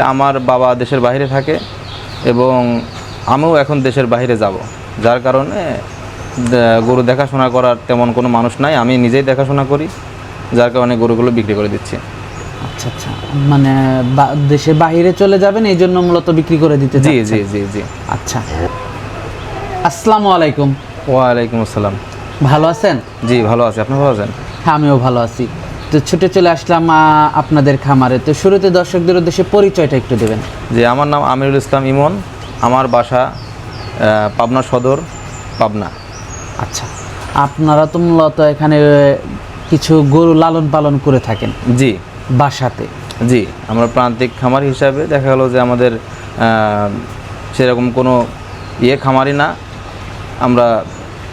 আমার বাবা দেশের বাইরে থাকে এবং আমিও এখন দেশের বাইরে যাব। যার কারণে গরু দেখাশোনা করার তেমন কোনো মানুষ নাই। আমি নিজেই দেখাশোনা করি যার কারণে গরুগুলো বিক্রি করে দিচ্ছি। আচ্ছা আচ্ছা। মানে বা- দেশে বাইরে চলে যাবেন এই জন্য মূলত বিক্রি করে দিতে জি জি জি জি। আচ্ছা। আসসালামু আলাইকুম। ওয়ালাইকুম আসসালাম। ভালো আছেন? জি ভালো আছি। আপনি ভালো আছেন? হ্যাঁ আমিও ভালো আছি। তো ছুটে চলে আসলাম আপনাদের খামারে। তো শুরুতে দর্শকদের উদ্দেশ্যে পরিচয়টা একটু দেবেন। যে আমার নাম আমিরুল ইসলাম ইমন। আমার বাসা পাবনা সদর পাবনা। আচ্ছা আপনারা তো মূলত এখানে কিছু গরু লালন পালন করে থাকেন। জি। বাসাতে। জি আমরা প্রান্তিক খামার হিসাবে দেখা গেলো যে আমাদের সেরকম কোনো ইয়ে খামারই না। আমরা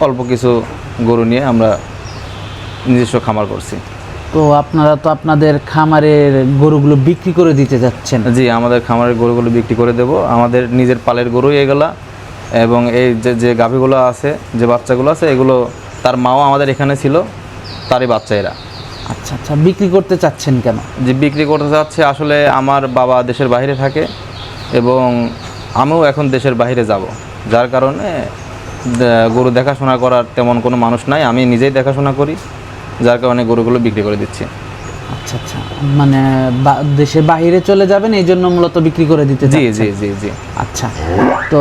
অল্প কিছু গরু নিয়ে আমরা নিজস্ব খামার করছি। তো আপনারা তো আপনাদের খামারের গরুগুলো বিক্রি করে দিতে যাচ্ছেন। জি আমাদের খামারের গরুগুলো বিক্রি করে দেব। আমাদের নিজের পালের গরুই এগুলা। এবং এই যে যে গাভীগুলো আছে যে বাচ্চাগুলো আছে এগুলো তার মাও আমাদের এখানে ছিল তারই বাচ্চা এরা। আচ্ছা আচ্ছা বিক্রি করতে চাচ্ছেন কেন? যে বিক্রি করতে চাচ্ছে আসলে আমার বাবা দেশের বাইরে থাকে এবং আমিও এখন দেশের বাইরে যাব। যার কারণে গরু দেখাশোনা করার তেমন কোনো মানুষ নাই আমি নিজেই দেখাশোনা করি। যার কারণে গরুগুলো বিক্রি করে দিচ্ছি। আচ্ছা আচ্ছা। মানে বা- দেশে বাইরে চলে যাবেন এই জন্য মূলত বিক্রি করে দিতে জি জি জি জি। আচ্ছা। তো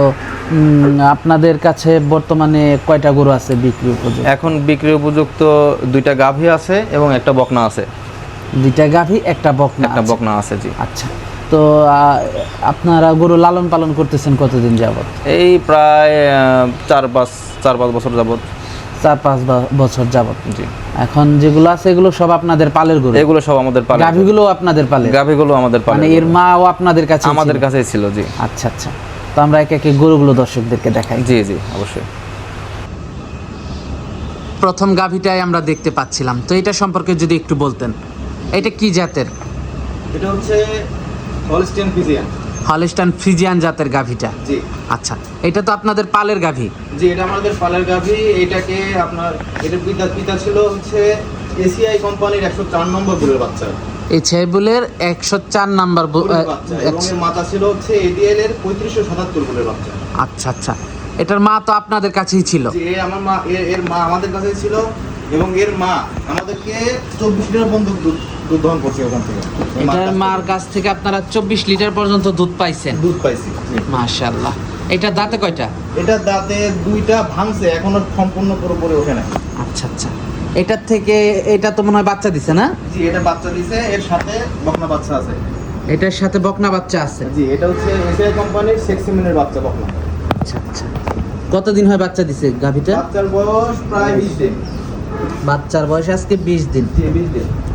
আপনাদের কাছে বর্তমানে কয়টা গরু আছে বিক্রি উপযুক্ত এখন বিক্রি উপযুক্ত দুইটা গাভী আছে এবং একটা বকনা আছে। দুইটা গাভী একটা বকনা একটা বকনা আছে জি। আচ্ছা। তো আপনারা গরু লালন পালন করতেছেন কতদিন যাবত এই প্রায় চার পাঁচ চার পাঁচ বছর যাবত চার পাঁচ বা- বছর যাবত। জি। এখন যেগুলো আছে এগুলো সব আপনাদের পালের গরু। এগুলো সব আমাদের পালে গাভীগুলো আপনাদের পালে গাভীগুলো আমাদের পালে মানে এর মাও আপনাদের কাছে আমাদের কাছেই ছিল জি। আচ্ছা আচ্ছা। তো আমরা একে একে গরুগুলো দর্শকদেরকে দেখাই। জি জি অবশ্যই। প্রথম গাভীটাই আমরা দেখতে পাচ্ছিলাম। তো এটা সম্পর্কে যদি একটু বলতেন। এটা কি জাতের? এটা হচ্ছে হলস্টেন ফিজিয়ান হলিস্টান ফ্রিজিয়ান জাতের গাভীটা? জি। আচ্ছা এটা তো আপনাদের পালের গাভী। জি এটা আমাদের পালের গাভী। এটাকে আপনার এটা পিতা পিতা ছিল হচ্ছে এসিআই কোম্পানির একশো চার নম্বর বুলের বাচ্চা। এই ছেবুলের একশো চার নাম্বার মাতা ছিল হচ্ছে এডিএল এর পঁয়ত্রিশশো সাতাত্তর বুলের বাচ্চা। আচ্ছা আচ্ছা। এটার মা তো আপনাদের কাছেই ছিল। আমার মা এর মা আমাদের কাছেই ছিল। এবং এর মা আমাদেরকে চব্বিশ লিটার পর্যন্ত দুধ দুধ দহন করছে ওখান থেকে। এটার মার কাছ থেকে আপনারা চব্বিশ লিটার পর্যন্ত দুধ পাইছেন? দুধ পাইছি। মাশাল্লাহ এটা দাঁতে কয়টা? এটা দাঁতে দুইটা ভাঙছে এখনও সম্পূর্ণ পুরোপুরি ওঠে না আচ্ছা আচ্ছা। এটার থেকে এটা তো মনে হয় বাচ্চা দিছে না? জি এটা বাচ্চা দিছে এর সাথে বকনা বাচ্চা আছে। এটার সাথে বকনা বাচ্চা আছে? জি এটা হচ্ছে এসিআই কোম্পানির সেক্সিমিনের বাচ্চা বকনা। আচ্ছা আচ্ছা। কতদিন হয় বাচ্চা দিছে গাভীটা? বাচ্চার বয়স প্রায় বিশ দিন। বাচ্চার বয়স আজকে বিশ দিন।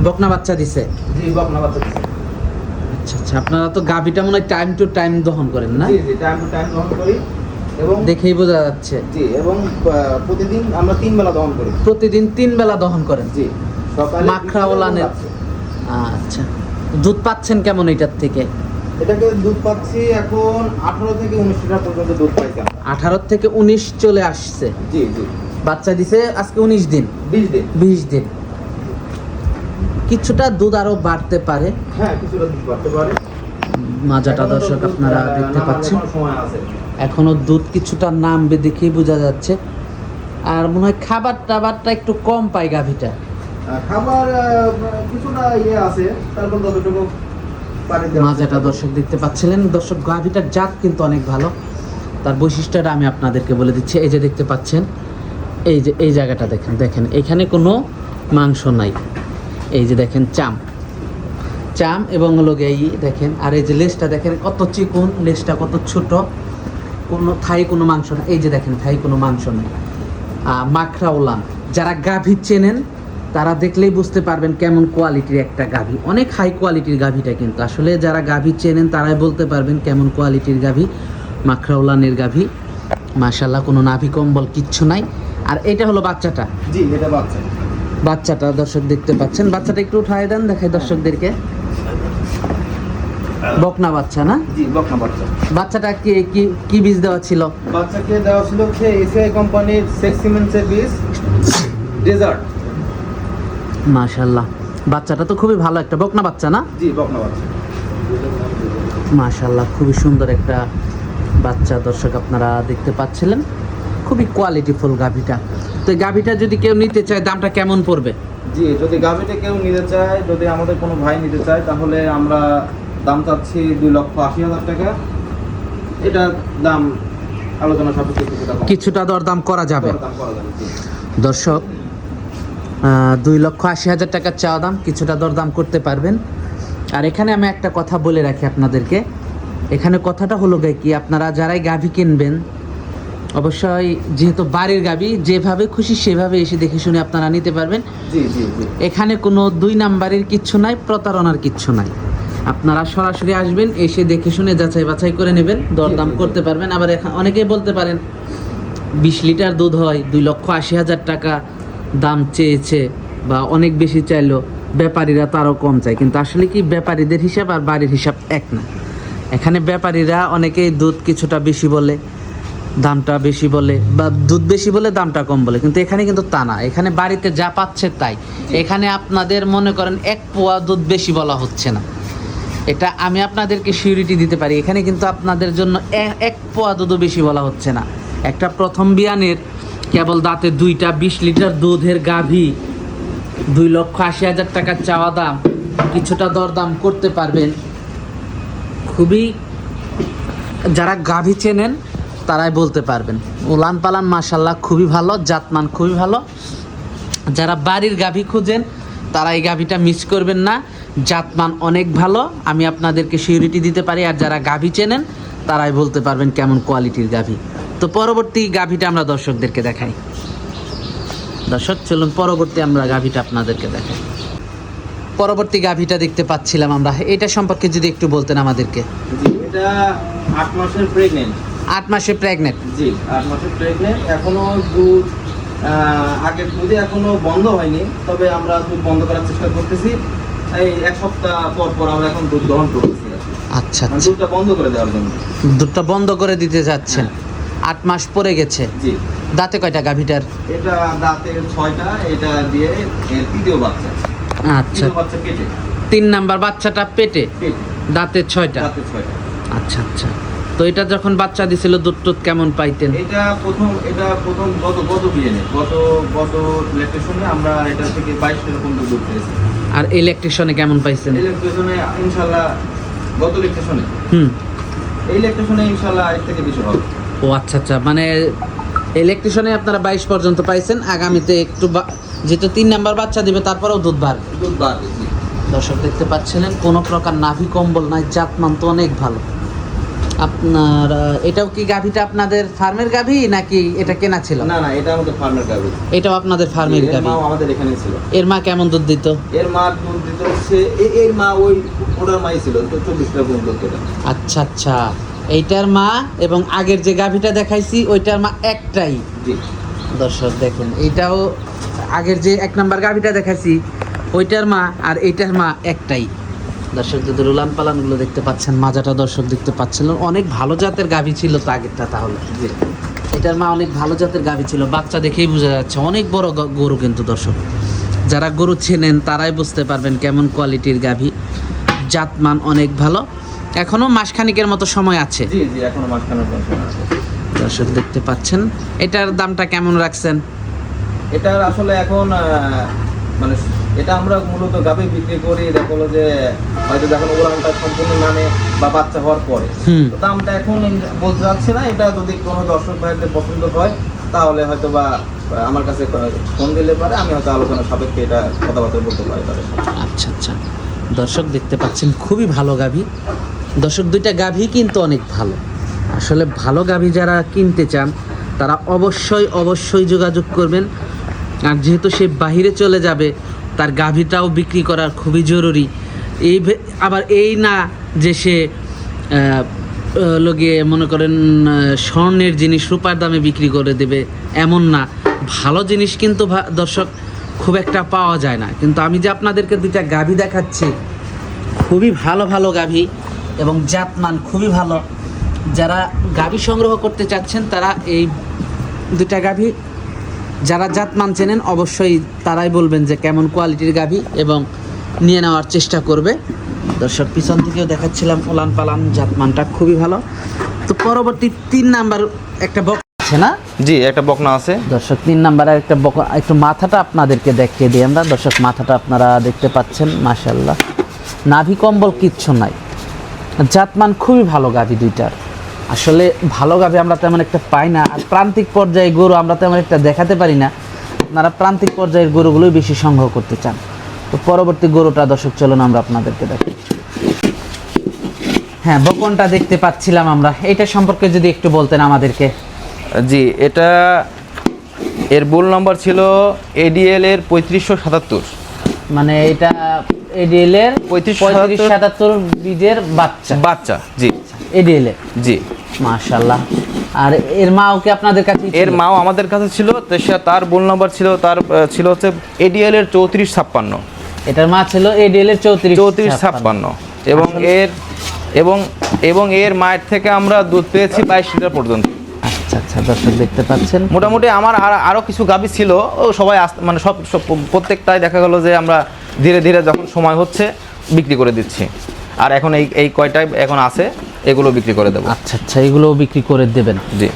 বকনা বাচ্চা দিছে? জি বকনা বাচ্চা দিছে। আচ্ছা আচ্ছা আপনারা তো গাভীটা মনে হয় টাইম টু টাইম দহন করেন না? জি জি টাইম টু টাইম দহন করি এবং দেখেই বোঝা যাচ্ছে। জি এবং প্রতিদিন আমরা তিন বেলা দহন করি। প্রতিদিন তিন বেলা দহন করেন? জি সকালে মাখরা ওলানের- আচ্ছা দুধ পাচ্ছেন কেমন এটার থেকে? এটাকে দুধ পাচ্ছি এখন আঠারো থেকে উনিশ লিটার পর্যন্ত দুধ পাইছি। আঠারো থেকে উনিশ চলে আসছে। জি জি। বাচ্চা দিছে আজকে উনিশ দিন। বিশ দিন। বিশ দিন। কিছুটা দুধ আরও বাড়তে পারে। হ্যাঁ কিছুটা দুধ পাতে পারে। মাজাটা দর্শক আপনারা দেখতে পাচ্ছেন। এখনও দুধ কিছুটা নামবে দেখেই বোঝা যাচ্ছে। আর মনে হয় খাবার টাবারটা একটু কম পায় গাভীটা। খাবার কিছুটা ইয়ে আছে তারপর মাজাটা দর্শক দেখতে পাচ্ছিলেন। দর্শক গাভীটার জাত কিন্তু অনেক ভালো। তার বৈশিষ্ট্যটা আমি আপনাদেরকে বলে দিচ্ছি। এই যে দেখতে পাচ্ছেন এই যে, এই জায়গাটা দেখেন দেখেন, এখানে কোনো মাংস নাই। এই যে দেখেন, চাম। চাম এবং হলো দেখেন, আর এই যে লেজটা দেখেন, কত চিকন, লেজটা কত ছোট। কোনো থাই কোনো মাংস না এই যে দেখেন, থাই কোনো মাংস নেই। মাখরা উলান যারা গাভী চেনেন, তারা দেখলেই বুঝতে পারবেন কেমন কোয়ালিটির একটা গাভী। অনেক হাই কোয়ালিটির গাভীটা কিন্তু। আসলে যারা গাভী চেনেন, তারাই বলতে পারবেন কেমন কোয়ালিটির গাভী মাখরা উলানের গাভী। মাশাল্লাহ কোনো নাভি কম্বল কিচ্ছু নাই। আর এটা হলো বাচ্চাটা? জি এটা বাচ্চা। বাচ্চাটা দর্শক দেখতে পাচ্ছেন। বাচ্চাটা একটু উঠায় দেন দেখাই দর্শকদেরকে। বকনা বাচ্চা না? জি বকনা বাচ্চা। বাচ্চাটা কি কি কি বীজ দেওয়া ছিল? বাচ্চাকে দেওয়া ছিল হচ্ছে এসিআই কোম্পানির সেক্সিমেন্সের বীজ। ডেজার্ট। মাশাল্লাহ বাচ্চাটা তো খুবই ভালো একটা বকনা বাচ্চা না? জি বকনা বাচ্চা। মাশাল্লাহ খুবই সুন্দর একটা বাচ্চা দর্শক আপনারা দেখতে পাচ্ছিলেন। খুবই কোয়ালিটিফুল গাভিটা। তো গাভিটা যদি কেউ নিতে চায় দামটা কেমন পড়বে? জি যদি গাভিটা কেউ নিতে চায় যদি আমাদের কোনো ভাই নিতে চায় তাহলে আমরা দাম চাচ্ছি দুই লক্ষ আশি হাজার টাকা। এটা দাম আলোচনা সাপেক্ষে কিছুটা দরদাম করা যাবে। দাম করা যাবে দর্শক দুই লক্ষ আশি হাজার টাকার চাওয়া দাম কিছুটা দরদাম করতে পারবেন। আর এখানে আমি একটা কথা বলে রাখি আপনাদেরকে। এখানে কথাটা হলো গে কি আপনারা যারাই গাভী কিনবেন অবশ্যই যেহেতু বাড়ির গাবি যেভাবে খুশি সেভাবে এসে দেখে শুনে আপনারা নিতে পারবেন। এখানে কোনো দুই নাম্বারের কিচ্ছু নাই প্রতারণার কিচ্ছু নাই। আপনারা সরাসরি আসবেন এসে দেখে শুনে যাচাই বাছাই করে নেবেন দরদাম। করতে পারবেন। আবার অনেকেই বলতে পারেন বিশ লিটার দুধ হয় দুই লক্ষ আশি হাজার টাকা দাম চেয়েছে বা অনেক বেশি চাইলো ব্যাপারীরা তারও কম চায়। কিন্তু আসলে কি ব্যাপারীদের হিসাব আর বাড়ির হিসাব এক না। এখানে ব্যাপারীরা অনেকেই দুধ কিছুটা বেশি বলে দামটা বেশি বলে বা দুধ বেশি বলে দামটা কম বলে। কিন্তু এখানে কিন্তু তা না। এখানে বাড়িতে যা পাচ্ছে তাই। এখানে আপনাদের মনে করেন এক পোয়া দুধ বেশি বলা হচ্ছে না। এটা আমি আপনাদেরকে সিউরিটি দিতে পারি। এখানে কিন্তু আপনাদের জন্য এক পোয়া দুধও বেশি বলা হচ্ছে না। একটা প্রথম বিয়ানের কেবল দাঁতে দুইটা বিশ লিটার দুধের গাভী, দুই লক্ষ আশি হাজার টাকার চাওয়া দাম, কিছুটা দরদাম করতে পারবেন। খুবই যারা গাভী চেনেন তারাই বলতে পারবেন। উলান পালান মাসাল্লাহ খুবই ভালো, জাতমান খুবই ভালো। যারা বাড়ির গাভী খুঁজেন, তারা এই গাভীটা মিস করবেন না। জাতমান অনেক ভালো, আমি আপনাদেরকে সিউরিটি দিতে পারি, আর যারা গাভী চেনেন, তারাই বলতে পারবেন কেমন কোয়ালিটির গাভী। তো পরবর্তী গাভীটা আমরা দর্শকদেরকে দেখাই। দর্শক, চলুন পরবর্তী আমরা গাভীটা আপনাদেরকে দেখাই। পরবর্তী গাভীটা দেখতে পাচ্ছিলাম আমরা। এটা সম্পর্কে যদি একটু বলতেন আমাদেরকে। এটা আট মাসের প্রেগনেন্ট আট মাসে প্রেগনেন্ট জি আট মাসের প্রেগনেন্ট এখনও দুধ আগের দুধে এখনও বন্ধ হয়নি তবে আমরা দুধ বন্ধ করার চেষ্টা করতেছি। এই এক সপ্তাহ পর পর আমরা এখন দুধ গ্রহণ করতেছি আচ্ছা মানে আচ্ছা। দুধটা বন্ধ করে দেওয়ার জন্য। দুধটা বন্ধ করে দিতে যাচ্ছেন। আট মাস পরে গেছে। জি। দাঁতে কয়টা গাভীটার? এটা দাঁতের ছয়টা এটা দিয়ে এর তৃতীয় বাচ্চা। আচ্ছা। বাচ্চা পেটে। তিন নাম্বার বাচ্চাটা পেটে? পেটে। দাঁতের ছয়টা? দাঁতের ছয়টা। আচ্ছা আচ্ছা। তো এটা যখন বাচ্চা দিছিল দুধ টুধ কেমন পাইতেন? এটা প্রথম এটা প্রথম গত গত বিয়েনে গত গত ইলেকট্রিশনে আমরা এটা থেকে বাইশ পর্যন্ত দুধ পেয়েছি। আর ইলেকট্রিশনে কেমন পাইছেন? ইলেকট্রিশনে ইনশাল্লাহ গত ইলেকট্রিশনে হুম। এই ইলেকট্রিশনে ইনশাল্লাহ এর থেকে বেশি হবে। ও আচ্ছা আচ্ছা মানে ইলেকট্রিশনে আপনারা বাইশ পর্যন্ত পাইছেন আগামীতে একটু যেহেতু তিন নাম্বার বাচ্চা দিবে তারপরেও দুধ বাড়বে। দুধ বাড়বে দর্শক দেখতে পাচ্ছিলেন কোনো প্রকার নাভি কম্বল নাই জাত মান তো অনেক ভালো। আপনার এটাও কি গাভীটা আপনাদের ফার্মের গাভী নাকি এটা কেনা ছিল? না না এটা আমাদের ফার্মের গাভি। এটাও আপনাদের ফার্মের গাভী। আমাদের এখানে ছিল। এর মা কেমন দুধ দিত? এর মা দুধ দিত হচ্ছে এর মা ওই ওটার মাই ছিল তো চব্বিশ টাকা পর্যন্ত আচ্ছা আচ্ছা। এইটার মা এবং আগের যে গাভীটা দেখাইছি ওইটার মা একটাই। দর্শক দেখুন এইটাও আগের যে এক নাম্বার গাভীটা দেখাইছি ওইটার মা আর এইটার মা একটাই। দর্শক যদি রুলান পালানগুলো দেখতে পাচ্ছেন মাজাটা দর্শক দেখতে পাচ্ছেন অনেক ভালো জাতের গাভী ছিল তো আগেরটা তাহলে। এটার মা অনেক ভালো জাতের গাভী ছিল বাচ্চা দেখেই বোঝা যাচ্ছে অনেক বড় গরু কিন্তু দর্শক। যারা গরু চেনেন তারাই বুঝতে পারবেন কেমন কোয়ালিটির গাভী। জাতমান অনেক ভালো। এখনও মাসখানিকের মতো সময় আছে। জি জি এখনও মাঝখানে পৌঁছানো আছে। দর্শক দেখতে পাচ্ছেন এটার দামটা কেমন রাখছেন? এটার আসলে এখন মানে এটা আমরা মূলত গাভি বিক্রি করি দেখা যে হয়তো যখন উড়ানটা সম্পূর্ণ নামে বা বাচ্চা হওয়ার পরে। দামটা এখন বলতে যাচ্ছে না এটা যদি কোনো দর্শক ভাইদের পছন্দ হয় তাহলে হয়তো বা আমার কাছে ফোন দিলে পারে আমি হয়তো আলোচনা সাপেক্ষে এটা কথাবার্তা বলতে পারি তাদের আচ্ছা আচ্ছা। দর্শক দেখতে পাচ্ছেন খুবই ভালো গাভী। দর্শক দুইটা গাভী কিন্তু অনেক ভালো। আসলে ভালো গাভী যারা কিনতে চান তারা অবশ্যই অবশ্যই যোগাযোগ করবেন। আর যেহেতু সে বাহিরে চলে যাবে তার গাভীটাও বিক্রি করার খুবই জরুরি। এই আবার এই না যে সে লগিয়ে মনে করেন স্বর্ণের জিনিস রূপার দামে বিক্রি করে দেবে, এমন না। ভালো জিনিস কিন্তু দর্শক, খুব একটা পাওয়া যায় না। কিন্তু আমি যে আপনাদেরকে দুইটা গাভী দেখাচ্ছি, খুবই ভালো ভালো গাভী এবং জাতমান খুবই ভালো। যারা গাভী সংগ্রহ করতে চাচ্ছেন, তারা এই দুটা গাভী যারা জাতমান চেনেন অবশ্যই তারাই বলবেন যে কেমন কোয়ালিটির গাভী এবং নিয়ে নেওয়ার চেষ্টা করবে। দর্শক পিছন থেকেও দেখাচ্ছিলাম ওলান পালান জাতমানটা খুবই ভালো। তো পরবর্তী তিন নাম্বার একটা বক আছে না? জি একটা বকনা আছে। দর্শক তিন নাম্বারের একটা বক একটু মাথাটা আপনাদেরকে দেখিয়ে দিই আমরা। দর্শক মাথাটা আপনারা দেখতে পাচ্ছেন মাশাল্লাহ নাভি কম্বল কিচ্ছু নাই। জাতমান খুবই ভালো গাভি দুইটার। আসলে ভালোভাবে আমরা তেমন একটা পাই না আর প্রান্তিক পর্যায়ে গরু আমরা তেমন একটা দেখাতে পারি না। আপনারা প্রান্তিক পর্যায়ের গরুগুলোই বেশি সংগ্রহ করতে চান। তো পরবর্তী গরুটা দর্শক চলুন আমরা আপনাদেরকে দেখি। হ্যাঁ বকনটা দেখতে পাচ্ছিলাম আমরা। এটা সম্পর্কে যদি একটু বলতেন আমাদেরকে। জি এটা এর বুল নম্বর ছিল এডিএল এর পঁয়ত্রিশশো সাতাত্তর। মানে এটা এডিএল এর 35, পঁয়ত্রিশ সাতাত্তর বীজের বাচ্চা। বাচ্চা জি। এডিএল এর জি। মাশাল্লাহ আর এর মাও কি আপনাদের কাছে এর মাও আমাদের কাছে ছিল তো সে- তার বুল নাম্বার ছিল তার ছিল হচ্ছে এডিএল এর চৌত্রিশ ছাপ্পান্ন। এটার মা ছিল এডিএল এর চৌত্রিশ চৌত্রিশ ছাপ্পান্ন। এবং এর এবং এবং এর মায়ের থেকে আমরা দুধ পেয়েছি বাইশ লিটার পর্যন্ত। আচ্ছা আচ্ছা দর্শক দেখতে পাচ্ছেন। মোটামুটি আমার আর আরও কিছু গাভি ছিল ও সবাই মানে সব প্রত্যেকটাই দেখা গেলো যে আমরা ধীরে ধীরে যখন সময় হচ্ছে বিক্রি করে দিচ্ছি। আর এখন এই এই কয়টাই এখন আছে এগুলো বিক্রি করে দেবো। আচ্ছা আচ্ছা এগুলো বিক্রি করে দেবেন। জি।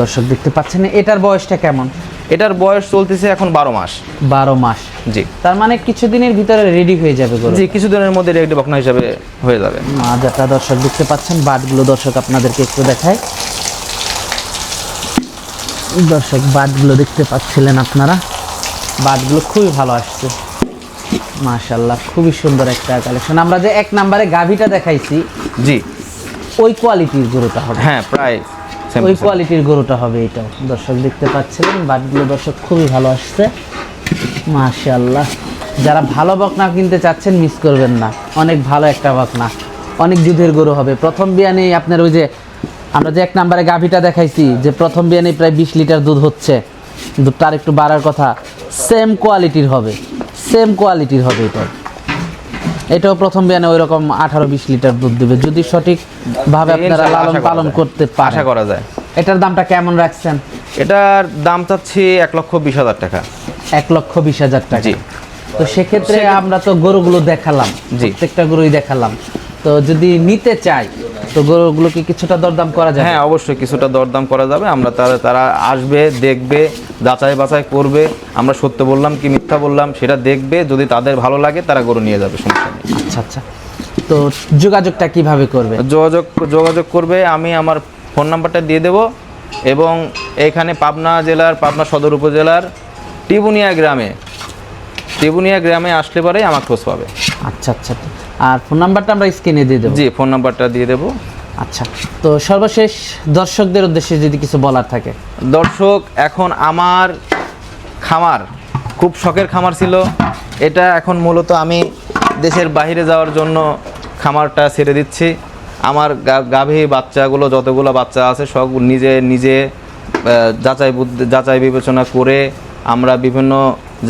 দর্শক দেখতে পাচ্ছেন এটার বয়সটা কেমন? এটার বয়স চলতেছে এখন বারো মাস। বারো মাস। জি। তার মানে কিছুদিনের ভিতরে রেডি হয়ে যাবে জি কিছুদিনের মধ্যে রেডি বকনা হিসাবে হয়ে যাবে। মাজাটা দর্শক দেখতে পাচ্ছেন বাটগুলো দর্শক আপনাদেরকে একটু দেখায় দর্শক বাটগুলো দেখতে পাচ্ছিলেন আপনারা। বাটগুলো খুবই ভালো আসছে। মাশাল্লাহ খুবই সুন্দর একটা কালেকশন আমরা যে এক নাম্বারে গাভিটা দেখাইছি জি। ওই কোয়ালিটির গরুটা হবে। হ্যাঁ প্রায় ওই কোয়ালিটির গরুটা হবে এটাও দর্শক দেখতে পাচ্ছিলেন বাটগুলো দর্শক খুবই ভালো আসছে। মাশাল্লাহ যারা ভালো বকনা কিনতে চাচ্ছেন মিস করবেন না। অনেক ভালো একটা বকনা। অনেক দুধের গরু হবে। প্রথম বিয়ানে আপনার ওই যে আমরা যে এক নাম্বারে গাভিটা দেখাইছি যে প্রথম বিয়ানে প্রায় বিশ লিটার দুধ হচ্ছে। দুধটা আর একটু বাড়ার কথা। সেম কোয়ালিটির হবে। সেম কোয়ালিটির হবে এটা। এটাও প্রথম বিয়ানে ওই রকম আঠারো বিশ লিটার দুধ দেবে। যদি সঠিকভাবে আপনারা লালন পালন। করতে আশা করা যায়। এটার দামটা কেমন রাখছেন? এটার দাম চাচ্ছি এক লক্ষ বিশ হাজার টাকা। এক লক্ষ বিশ হাজার টাকা। জি। তো সেক্ষেত্রে আমরা তো গরুগুলো দেখালাম। জি। প্রত্যেকটা গরুই দেখালাম। তো যদি নিতে চাই তো গরুগুলোকে কিছুটা দরদাম করা যায় হ্যাঁ অবশ্যই কিছুটা দরদাম করা যাবে। আমরা তারা তারা আসবে দেখবে যাচাই বাছাই করবে। আমরা সত্য বললাম কি মিথ্যা বললাম সেটা দেখবে। যদি তাদের ভালো লাগে তারা গরু নিয়ে যাবে সমস্যা নেই। আচ্ছা আচ্ছা। তো যোগাযোগটা কীভাবে করবে? যোগাযোগ যোগাযোগ করবে আমি আমার ফোন নাম্বারটা দিয়ে দেব এবং এখানে পাবনা জেলার পাবনা সদর উপজেলার টিবুনিয়া গ্রামে টিবুনিয়া গ্রামে আসলে পরেই আমার খোঁজ পাবে। আচ্ছা আচ্ছা। আর ফোন নাম্বারটা আমরা স্ক্রিনে দিয়ে দেবো। জি ফোন নাম্বারটা দিয়ে দেবো। আচ্ছা তো সর্বশেষ দর্শকদের উদ্দেশ্যে যদি কিছু বলার থাকে। দর্শক এখন আমার খামার খুব শখের খামার ছিল। এটা এখন মূলত আমি দেশের বাইরে যাওয়ার জন্য খামারটা ছেড়ে দিচ্ছি। আমার গাভী বাচ্চাগুলো যতগুলো বাচ্চা আছে সব নিজে নিজে যাচাই বুদ্ধি যাচাই বিবেচনা করে আমরা বিভিন্ন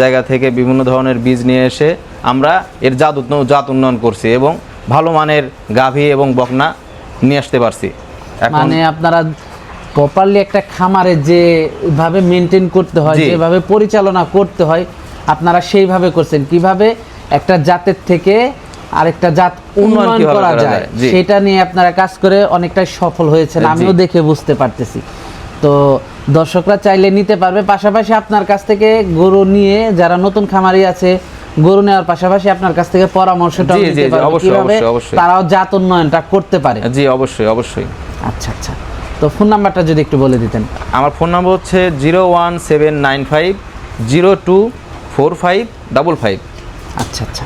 জায়গা থেকে বিভিন্ন ধরনের বীজ নিয়ে এসে আমরা এর জাত জাত উন্নয়ন করছি এবং ভালো মানের গাভী এবং বকনা নিয়ে আসতে পারছি। মানে আপনারা প্রপারলি একটা খামারে যেভাবে মেনটেন করতে হয় যেভাবে পরিচালনা করতে হয় আপনারা সেইভাবে করছেন। কীভাবে একটা জাতের থেকে আরেকটা জাত উন্নয়ন করা যায়, সেটা নিয়ে আপনারা কাজ করে অনেকটাই সফল হয়েছেন। আমিও দেখে বুঝতে পারতেছি। তো দর্শকরা চাইলে নিতে পারবে। পাশাপাশি আপনার কাছ থেকে গরু নিয়ে যারা নতুন খামারি আছে গরু নেওয়ার পাশাপাশি আপনার কাছ থেকে পরামর্শটা নিতে পারবে। কীভাবে। তারাও জাত উন্নয়নটা করতে পারে। জি অবশ্যই অবশ্যই। আচ্ছা আচ্ছা। তো ফোন নাম্বারটা যদি একটু বলে দিতেন। আমার ফোন নম্বর হচ্ছে zero one seven nine five zero two four five double five. আচ্ছা আচ্ছা।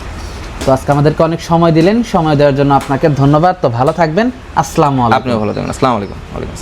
তো আজকে আমাদেরকে অনেক সময় দিলেন। সময় দেওয়ার জন্য আপনাকে ধন্যবাদ। তো ভালো থাকবেন। আসসালামু আলাইকুম। আপনিও ভালো থাকবেন। আসসালামু আলাইকুম। ওয়ালাইকুম।